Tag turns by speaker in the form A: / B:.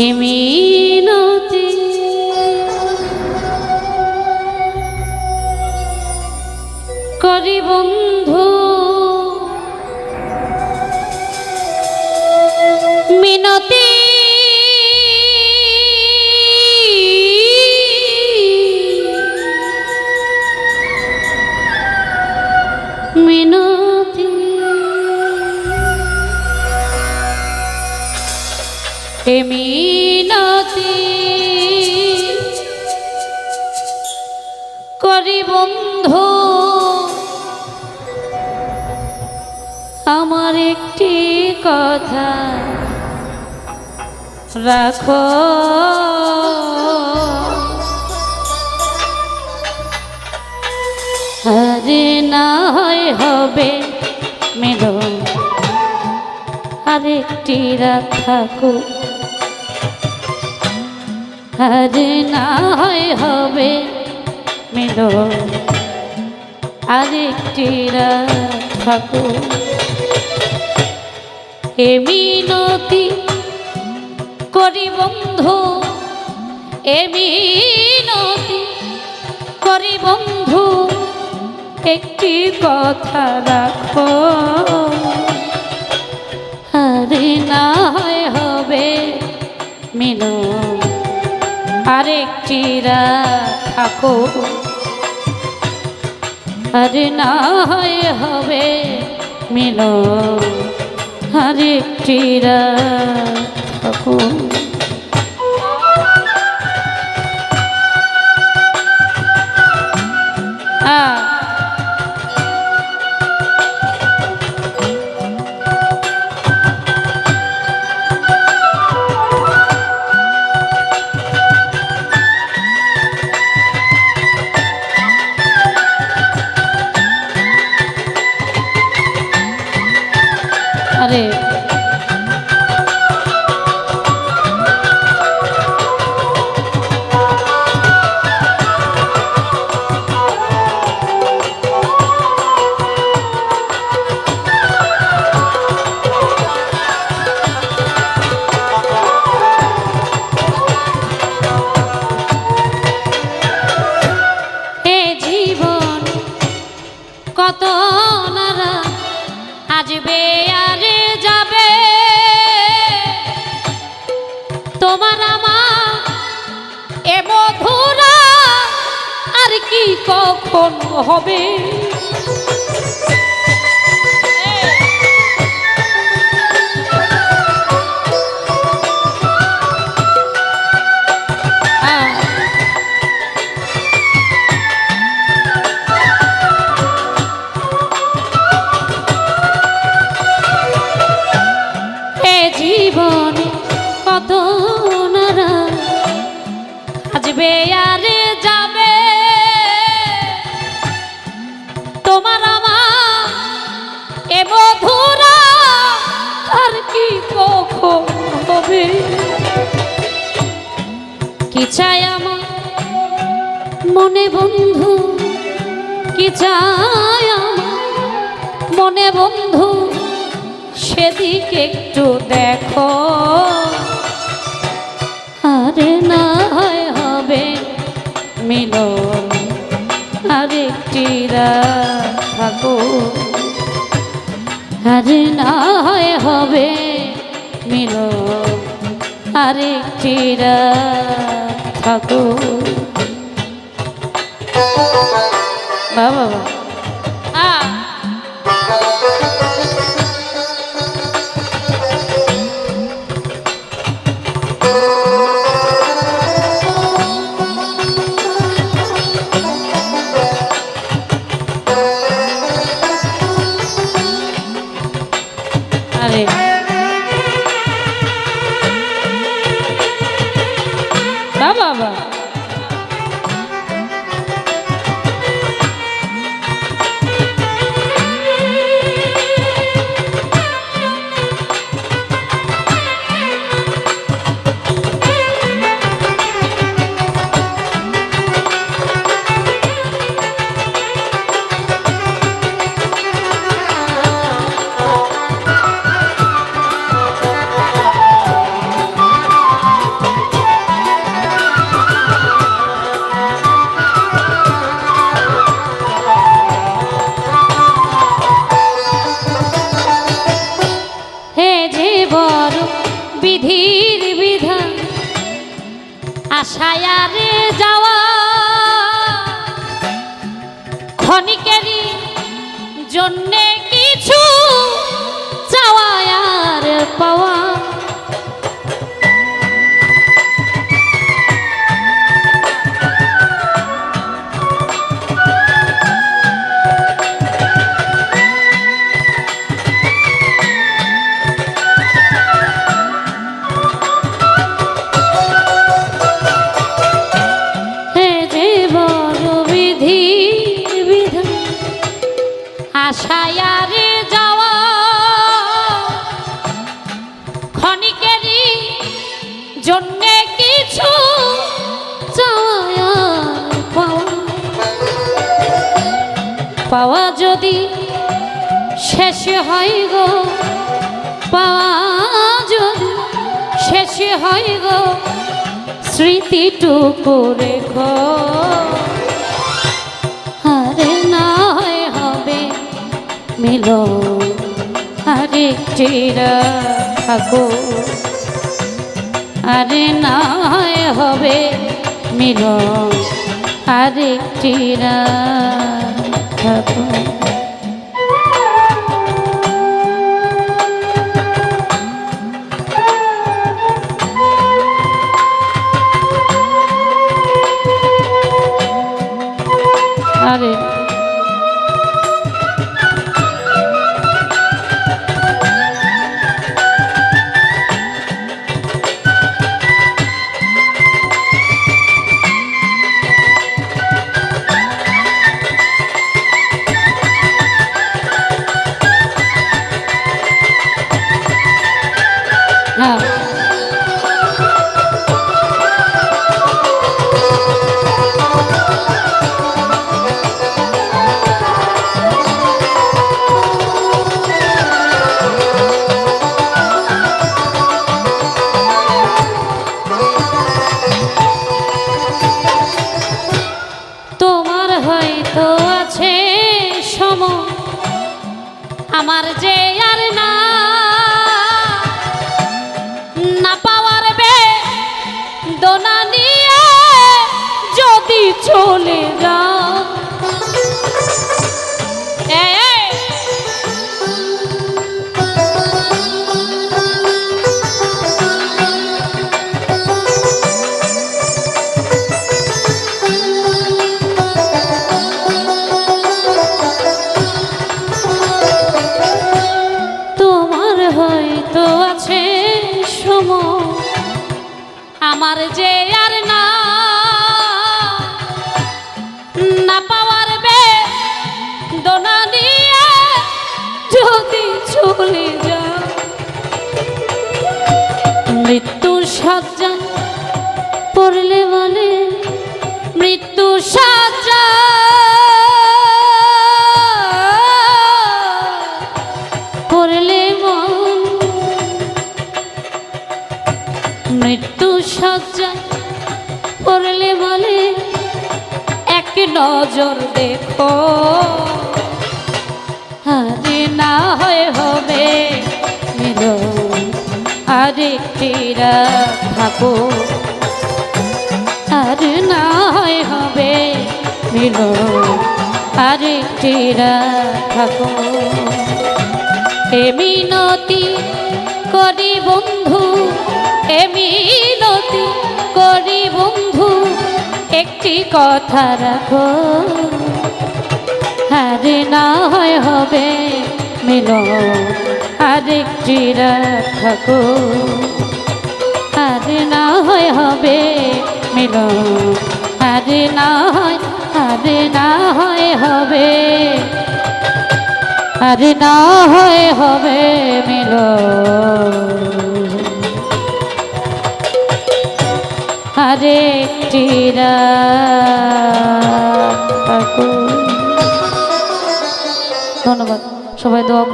A: এমিনতি বন্ধু, আমার একটি কথা রাখো। আরে না হয় হবে মিলন, আরেকটি রাত আরে না হয় হবে মিলন। আরেকটি থাকুক মিনতি করি বন্ধু, এ করি বন্ধু, একটি কথা রাখো। আরে না হয় হবে মিলো আরেকটি থাকো। আরে না হয় হবে মিলন আরেকটি রাত আরে কি কখন হবে? কি চাই আমার? মনে বন্ধু, কি চাই আমার? মনে বন্ধু, সেদিকে একটু দেখো। আরে না হয় হবে মিলন, আরেকটি থাকো আরে না হয় হবে মিলন, আরেকটি রাত থাকো বাবা বাবা আশায় যাওয়া। ক্ষণিকেরই জন্যে কিছু চাওয়ার পাওয়া আশায় আরে যাওয়া ক্ষণিকেরই জন্যে কিছু পাওয়া যদি শেষ হয় গো, পাওয়া যদি শেষ হয় গো, স্মৃতিটুকু রেখো। মিল। আরেকটিরা থাকো। আরে না হবে মিল। আরেকটিরা থাকো। আরে মৃত্যু সজ্জা করলে বলে, এক নজর দেখো। আরে না হয় হবে মিল আরেকটি রাত থাকো। আর না হয় হবে মিল আরেকটি রাত থাকো। এ মিনতি করি বন্ধু মিনতি করি বন্ধু, একটি কথা রাখো। আরে না হয় হবে মিল আরেকটি থাকো আরে না হয় হবে মিল আরে না হয় আরে না হয় হবে। আরে না হয় হবে মিল আরে টিরা। ধন্যবাদ। সবাই দোয়া।